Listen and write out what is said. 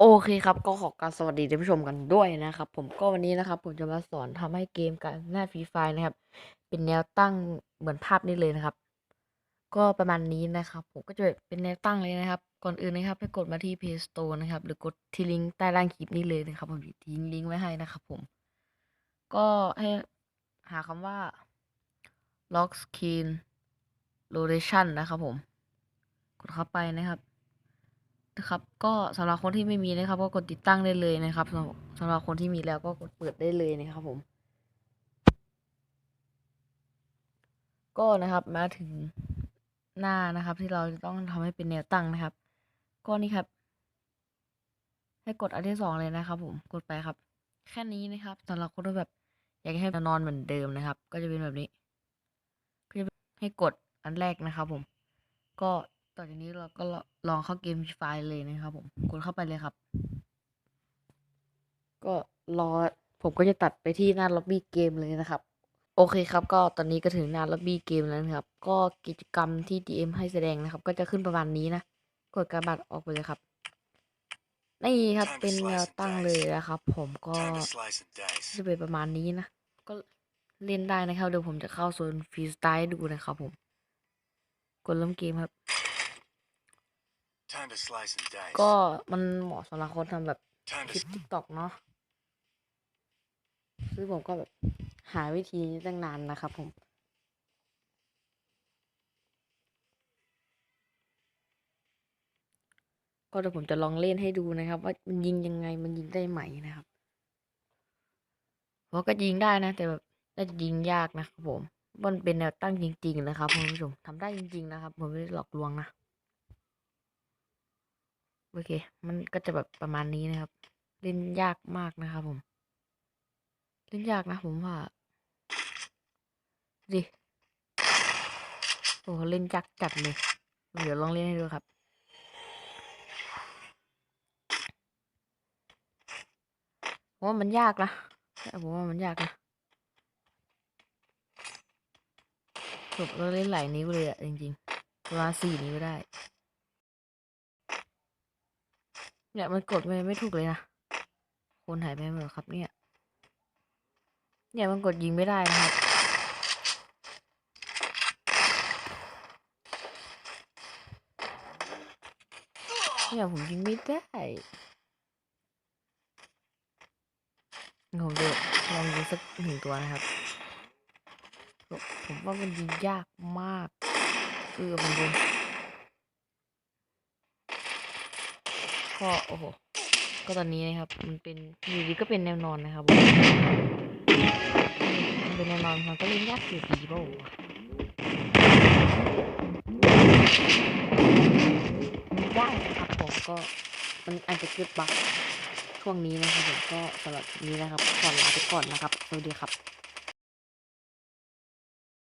โอเคครับก็ขอการสวัสดีท่านผู้ชมกันด้วยนะครับ ผมก็วันนี้นะครับ ผมจะมาสอนทำให้เกมการหน้าฟรีไฟนะครับ เป็นแนวตั้งเหมือนภาพนี้เลยนะครับ ก็ประมาณนี้นะครับ ผมก็จะเป็นแนวตั้งเลยนะครับ ก่อนอื่นนะครับให้กดมาที่ Play Store นะครับ หรือกดที่ลิงก์ใต้ล่างคลิปนี้เลยนะครับ ผมทิ้งลิงก์ไว้ให้นะครับ ผม ก็ให้หาคำว่า lock screen rotation นะครับ ผม กดเข้าไปนะครับ นะครับ ก็สำหรับคนที่ไม่มีนะครับ ก็กดติดตั้งได้เลยนะครับสำหรับสำหรับคนที่มีแล้วก็กดเปิดได้เลยนะครับผม ก็นะครับมาถึงหน้านะครับ ที่เราจะต้องทำให้เป็นแนวตั้งนะครับ ก็นี่ครับ ให้กดอันที่สองเลยนะครับผมกดไปครับ แค่นี้นะครับสำหรับคนที่แบบ อยากให้นอนเหมือนเดิมนะครับ ก็จะเป็นแบบนี้ให้กดอันแรกนะครับผม ก็ ต่อจากนี้เราก็ลองเข้าเกมไฟล์เลยนะครับผมกดเข้าไปเลยครับ ก็รอผมก็จะตัดไปที่หน้าล็อบบี้เกมเลยนะครับ โอเคครับ ก็ตอนนี้ก็ถึงหน้าล็อบบี้เกมแล้วนะครับ ก็กิจกรรมที่ DM ให้แสดงนะครับ ก็จะขึ้นประมาณนี้นะ กดการบัตรออกไปเลยครับนี่ครับเป็นแนวตั้งเลยนะครับ ผมก็ Time to slice and dice. จะเป็นประมาณนี้นะ ก็เล่นได้นะครับ เดี๋ยวผมจะเข้าโซนฟรีสไตล์ดูนะครับผม กดเริ่มเกมครับ ก็มันเหมาะสำหรับคนทำแบบ Time คลิ to ปทิกตอกเนาะซึ่งผมก็แบบหาวิธีนี้ตั้งนานนะครับผมก็เดี๋ยวผมจะลองเล่นให้ดูนะครับ ว่ามันยิงยังไงมันยิงได้ไหมนะครับเพราะก็ยิงได้นะ แต่แบบน่าจะยิงยากนะครับผม มันเป็นแนวตั้งจริง ๆ นะครับคุณผู้ชมทำได้จริง ๆ นะครับ ผมไม่ได้หลอกลวงนะ โอเค มันก็จะแบบประมาณนี้นะครับ เล่นยากมากนะครับผม เล่นยากนะผมว่า ดิ โอ้เล่นยากจัดเลย เดี๋ยวลองเล่นให้ดูครับ ผมว่ามันยากนะผมว่ามันยากนะจบเราเล่นหลายนิ้วเลยอะจริงๆประมาณสี่นิ้วได้ เนี่ยมันกดไม่ไม่ถูกเลยนะคนหายไปหมดครับ เนี่ย เนี่ยมันกดยิงไม่ได้นะครับเนี่ยผมยิงไม่ได้ผมจะลองยิงสักหนึ่งตัวนะครับ ผมว่ามันยิงยากมากเออผมดู ก็โอ้โห ก็ตอนนี้นะครับ มันเป็นอยู่ดีก็เป็นแนวนอนนะครับมมันเป็นแนวนอนมันก็เล่นยากอยู่ดีเปล่าวะมันยากนะครับผมก็มันอาจจะเกิดบั๊กช่วงนี้นะครับผมก็สำหรับนี้นะครับขอลาไปก่อนนะครับสวัสดีครับ